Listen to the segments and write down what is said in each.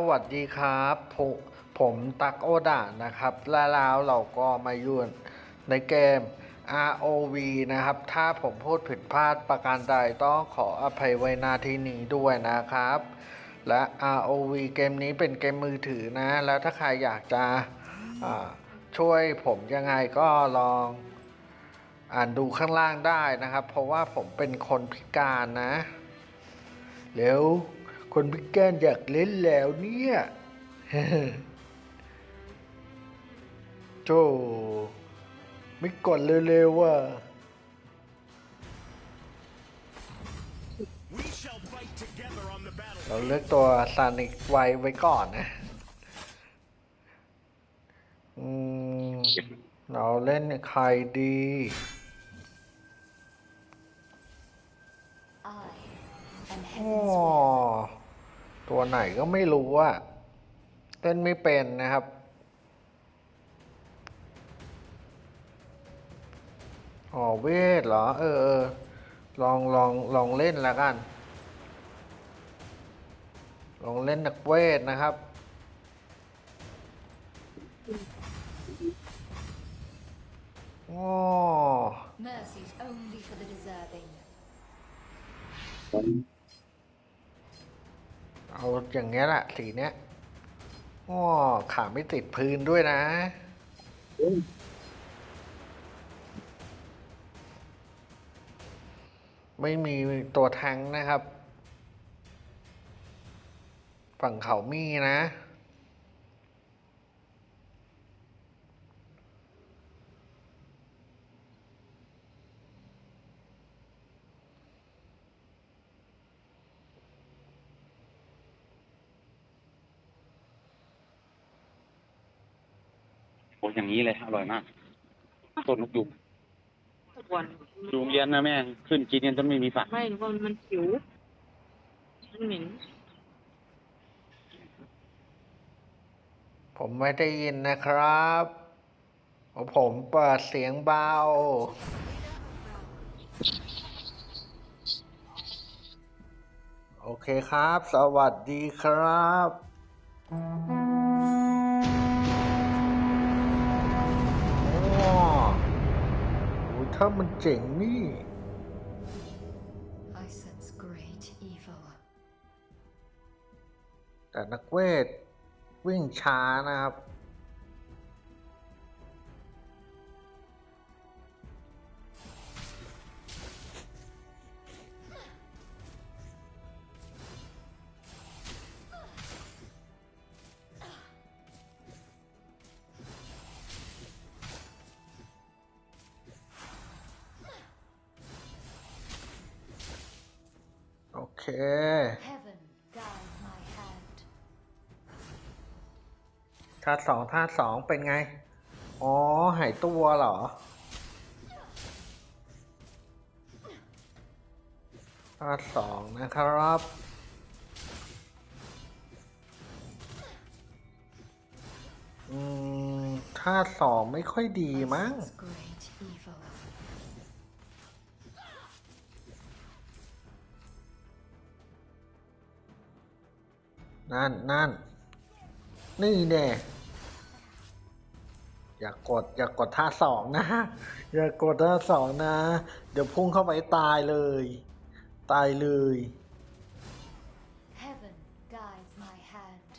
สวัสดีครับผมผมตักโอดานะครับ และแล้วเราก็มาอยู่ในเกม ROV นะครับ ถ้าผมพูดผิดพลาดประการใดต้องขออภัยไว้นาทีนี้ด้วยนะครับ และ ROV เกมนี้เป็นเกมมือถือนะ แล้วถ้าใครอยากจะช่วยผมยังไงก็ลองอ่านดูข้างล่างได้นะครับ เพราะว่าผมเป็นคนพิการนะแล้ว คนพิการอยากเล่นแล้วเนี่ยโจไม่กดเร็วๆว่ะ เราเลือกตัวซานิกไว้ไว้ก่อนนะอืมเราเล่นใครดี ตัวไหนก็ไม่รู้อะเล่นไม่เป็นนะครับ อ๋อเวทเหรอเออเออ ลองลองลองเล่นแล้วกัน ลองเล่นนักเวทนะครับอ๋อ Mercy's only for the deserving. อย่างเงี้ยแหละสีเนี้ยอ๋อขาไม่ติดพื้นด้วยนะไม่มีตัวแทงนะครับ ฝั่งเขามีนะ อ้อย่างนี้เลยอร่อยมากต้นนกยุงทุกวันยุงเรียนนะแม่ ขึ้นกินกันจนไม่มีฝักไม่หนูว่ามันผิวมันเหม็นผมไม่ได้ยินนะครับเพราะผมเปิดเสียงเบา โอเคครับ สวัสดีครับ ถ้ามันเจ๋งนี่ I sense great evil. แต่นักเวทวิ่งช้านะครับ เค Heaven guides my hand. ท่าสองท่าสองเป็นไง อ๋อ หายตัวเหรอท่าสองนะครับอืมท่าสองไม่ค่อยดี I มั้ง sense นั่นนั่นนี่แน่อย่ากดอย่ากดท่าสองนะ อย่ากดท่าสองนะ เดี๋ยวพุ่งเข้าไปตายเลย ตายเลย Heaven guides my hand.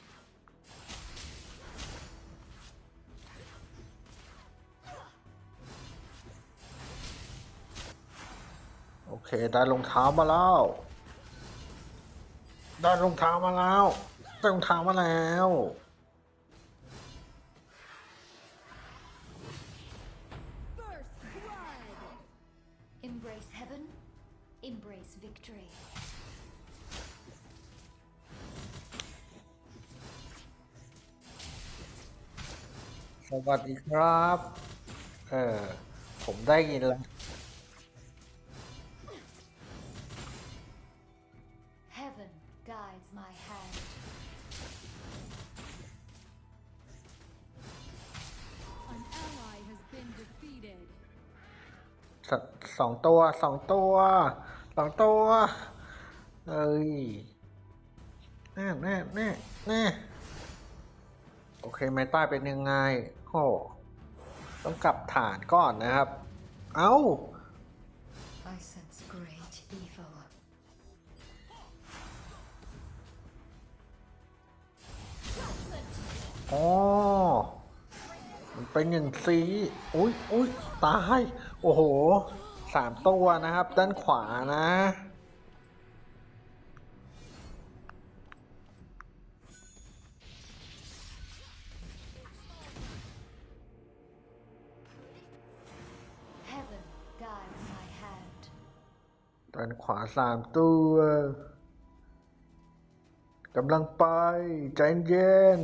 โอเค ได้รองเท้ามาแล้ว ได้รองเท้ามาแล้ว ได้รองเท้ามาแล้ว Embrace heaven. Embrace victory. สวัสดีครับ เออ ผมได้ยินแล้ว สสองตัวสองตัวสองตัวเอ้ยแน่แน่แน่แน่โอเคไม้ใต้เป็นยังไงโอ้ต้องกลับฐานก่อนนะครับ เอ้า I sense great evil. อ๋อมันเป็นอย่างสีอุ้ยอุ้ยตาย โอ้โห สามตัวนะครับ ด้านขวานะ Heaven guides my hand. ด้านขวาสามตัวกำลังไป ใจเย็น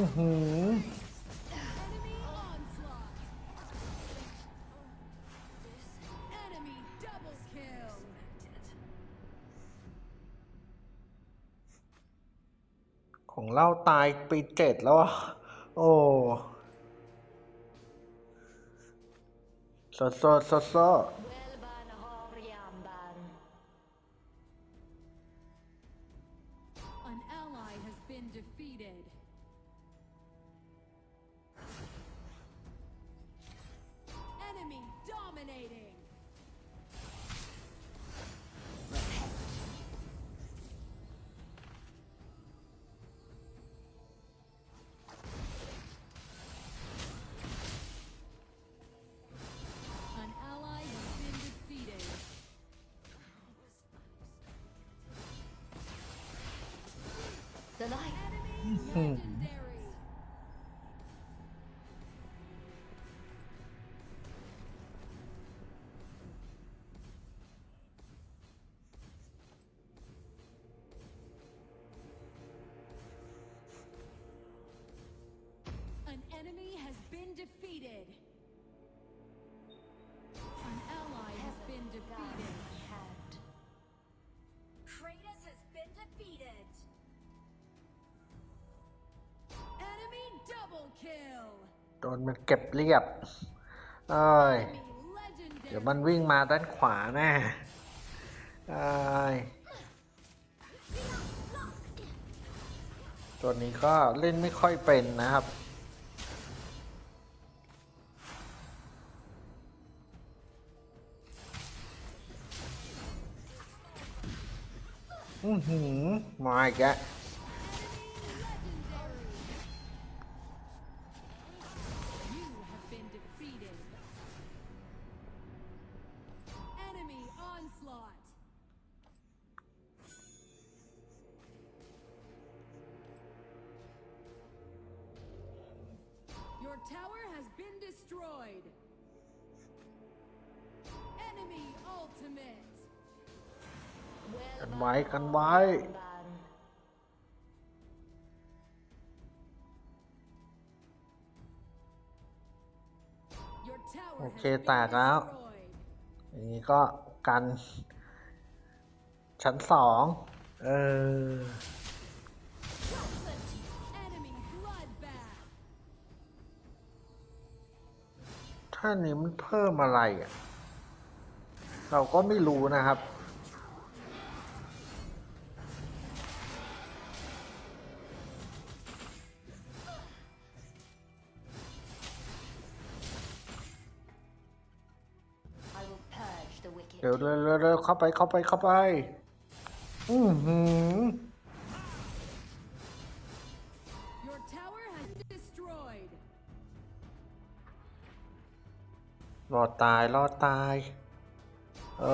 อือหือของเราตายปีเจ็ดแล้วอะโอ้สดสดสดสด The โดนมันเก็บเรียบ เอ้ย เดี๋ยวมันวิ่งมาด้านขวาแน่เอ้ย ตัวนี้ก็เล่นไม่ค่อยเป็นนะครับอือหือมาอีกแล้ว onslaught. Your tower has been destroyed. Enemy ultimate. กันไว้กันไว้ Ban. Your tower โอ has เค been แตกแล้ว destroyed. อย่างนี้ก็ กัน ชั้นสองเออ Enemy bloodbath. ท่านี้มันเพิ่มอะไรอะ เราก็ไม่รู้นะครับ เดี๋ยวเร็วเร็วเร็วเข้าไปเข้าไปเข้าไปอือหือ Your tower has been destroyed. รอดตายรอดตาย เอ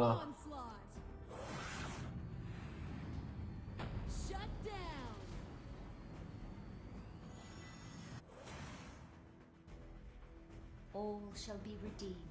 อ Onslaught. Shut down. All shall be redeemed.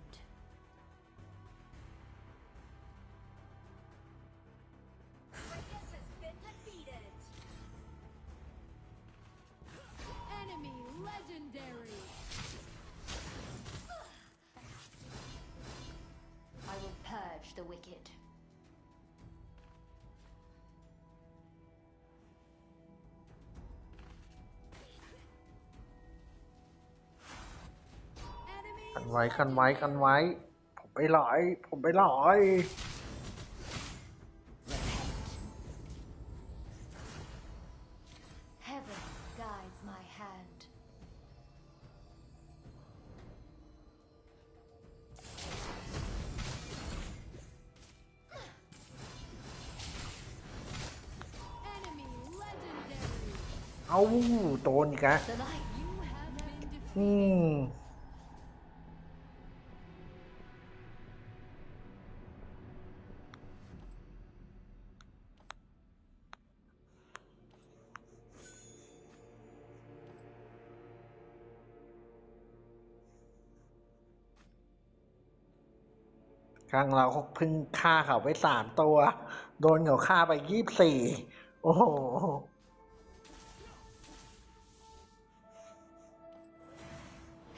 ไว้กันไว้กันไว้ ผมไปหลอย ผมไปหลอย Heaven guides my hand. enemy legendary. เอาโดนอีกอะ The light. You have been อื defeated. ม ครั้งเราเพิ่งฆ่าเขาไปสามตัว โดนเขาฆ่าไปยี่สิบสี่โอ้โห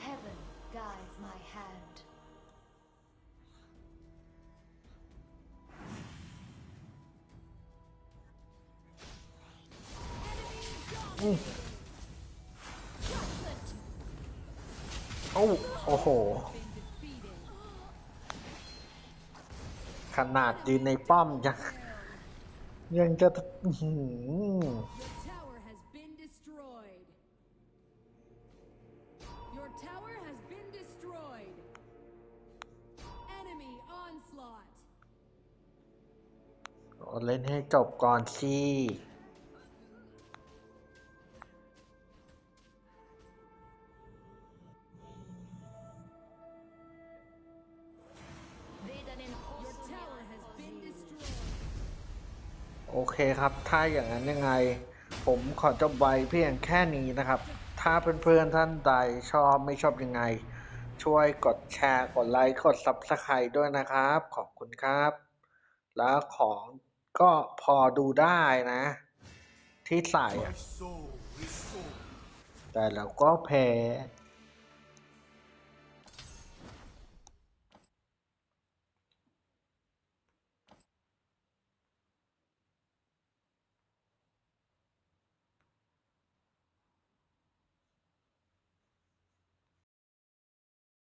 Heaven guides my hand. Judgment. โอ้โอ้โห ขนาดยืนในป้อมยังยังจะอื้อหือ Your tower has been destroyed. Your tower has been destroyed. Enemy onslaught. เล่นให้จบก่อนสิ อเคครับ ถ้าอย่างนั้นยังไง ผมขอจบไว้เพียงแค่นี้นะครับ ถ้าเพื่อนๆท่านใดชอบไม่ชอบยังไง ช่วยกดแชร์ กดไลค์ กด Subscribe ด้วยนะครับ ขอบคุณครับ แล้วของก็พอดูได้นะ ที่ใส่อะ My soul is full. แต่เราก็แพ้